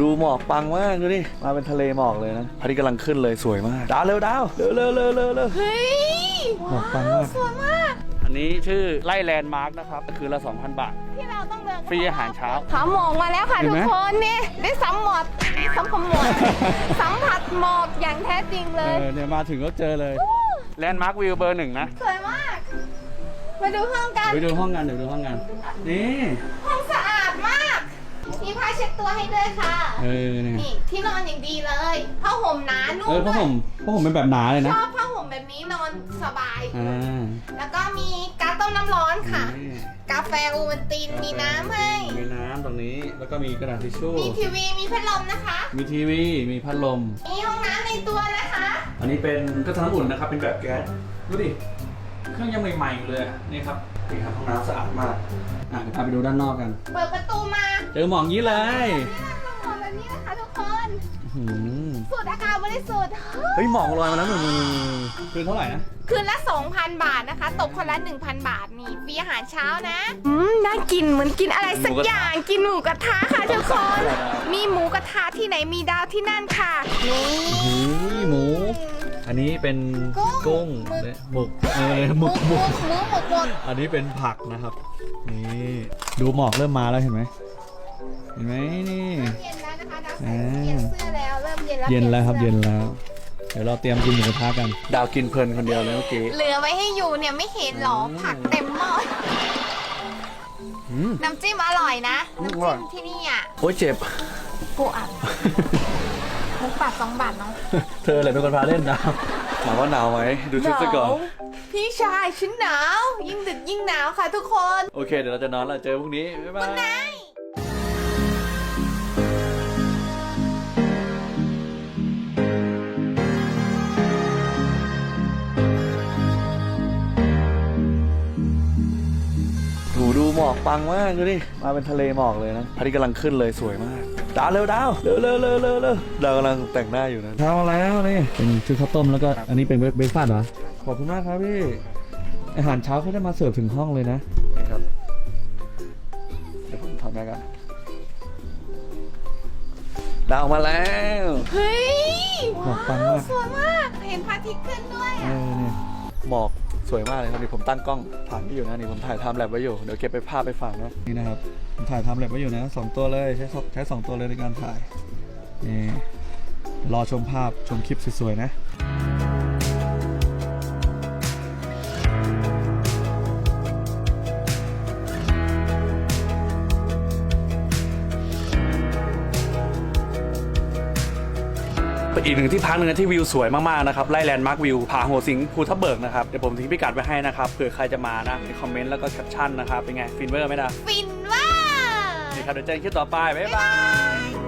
ดูหมอกปังมากดูดิมาเป็นทะเลหมอกเลยนะพระอาทิตย์กำลังขึ้นเลยสวยมากดาวเร็วดาวเร็วเร็วเร็วเร็วเร็วเฮ้ยหมอกปังมากสวยมาก อันนี้ชื่อไล่แลนด์มาร์กนะครับคือละ2,000 บาท ที่เราต้องเดินฟรีอาหารเช้า ขาหมอกมาแล้วค่ะเห็นทุไหม กคนนี่ได้สัมผัสสัมผัสหมอกสัมผัสหมอกอย่างแท้จริงเลเอย อเนี่ยมาถึงก็เจอเลยแลนด์มาร์กวิวเบอร์หนึ่งนะสวยมาก มาดูห้องกัน ไปดูห้องกันเดี๋ยวดูห้องกันนี่ห้องสะอาดมาก มีผ้าเช็ดตัวให้ด้วยค่ะ เออเนี่ยนี่ที่นอนอย่างดีเลยผ้าห่มหนานุ่มเออผ้าห่มผ้าห่มเป็นแบบหนาเลยชนะอบผ้าห่มแบบนี้นอนสบาย อ่าแล้วก็มีกาต้มน้ำร้อนค่ะ นี่กาแฟโอวัลตินมีน้ำให้ มีน้ำตรงนี้แล้วก็มีกระดาษทิชชู่ มีทีวีมีพัดลมนะคะ มีทีวีมีพัดลม มีห้องน้ำในตัวนะคะ อันนี้เป็นเครื่องทำน้ำอุ่นนะครับเป็นแบบแก๊สดูดิ เครื่องยังใหม่ๆอยู่เลยอะนี่ครับนี่ครับห้องน้ำสะอาดมากอะเดี๋ยวพาไปดูด้านนอกกัน เปิดประตูมาเจอหมองนี้เลยนี่เราทั้งหมดแบบนี้นะคะทุกคน อื้อหือสูดอากาศบริสุทธิ์ เฮ้ยหมองลอยมาแล้วหนึ่งคืนเท่าไหร่นะ คืนละ 2,000 บาทนะคะ ตกคนละ 1,000 บาทนี่ฟรีอาหารเช้านะ อืม น่ากินเหมือนกินอะไรสักหมูกระทะอย่าง กินหมูกระทะค่ะทุกคน มีหมูกระทะที่ไหนมีดาวที่นั่นค่ะ นี่ เฮ้ยหมู อันนี้เป็นกุ้กุ้งงหมึกและหมึกเออหหมึมูกหหมูมึกหมูหมูหมดอันนี้เป็นผักนะครับ นี่ดูหมอกเริ่มมาแล้วเห็นไหมเห็นไหมนี่ เย็นแล้วนะคะดาวอ่าเปลี่ยนเสื้อแล้วเริ่มเย็นแล้วเย็นแล้วครับปเย็สื้นอแล้ว เดี๋ยวเราเตรียมกินหมูกระทะกัน ดาวกินเพลินคนเดียวเลยเมื่อกี้เหลือไว้ให้อยู่เนี่ยไม่เห็นหรอผักเต็มหม้ออืมน้ำจิ้มอร่อยนะอืมน้ำอร่จิ้อยมที่นี่อะโอ้ยเจ็บปูอัด มุกบาทสองบาทเนาะเธออะไรเป็นคนพาเล่นดาวถามว่าหนาวไหมดูชุดซะก่อนหาวพี่ชายฉันหนาว ยิ่งดึกยิ่งหนาวค่ะทุกคน โอเค เดี๋ยวเราจะนอนแล้วเจอพรุ่งนี้ บ๊ายบายไหนดูดูหมอกปังมากดูดิ มาเป็นทะเลหมอกเลยนะพระอาทิตย์กำลังขึ้นเลยสวยมาก ดาวเร็วดาวเร็วเร็วเร็วเร็วเร็วดาวกำลังแต่งหน้าอยู่นะเช้าแล้วนี่เป็นชุดข้าวต้มแล้วก็อันนี้เป็นเบรกฟาสต์เหรอขอบคุณมากครับพี่อาหารเช้าเขาจะมาเสิร์ฟถึงห้องเลยนะนี่ครับเดี๋ยวผมทำได้กันดาวมาแล้วเฮ้ยหมอกปัว้างมาวกสวยมากเห็นพระอาทิตย์ขึ้นด้วยเออะอเนี่ยหมอก สวยมากเลยครับนี่ผมตั้งกล้องถ่ายไว้อยู่นะนี่ผมถ่ายทำแลบไว้อยู่เดี๋ยวเก็บไปภาพไปฝากนะนี่นะครับผมถ่ายทำแลบไว้อยู่นะสองตัวเลยใช้ใช้สองตัวเลยในการถ่ายนี่รอชมภาพชมคลิปสวยๆนะ อีกหนึ่งที่พักหนึ่งนะที่วิวสวยมากๆนะครับไล่แลนด์มาร์ควิวผาหัวสิงภูทับเบิกนะครับเดี๋ยวผมทิ้งพิกัดไว้ให้นะครับเผื่อใครจะมานะในคอมเมนต์แล้วก็แคปชั่นนะครับเป็นไงฟินเวอร์ไหมนะฟินว่านี่ครับเดี๋ยวเจอกันคลิปต่อไปบ๊ายบ๊ายบาบายย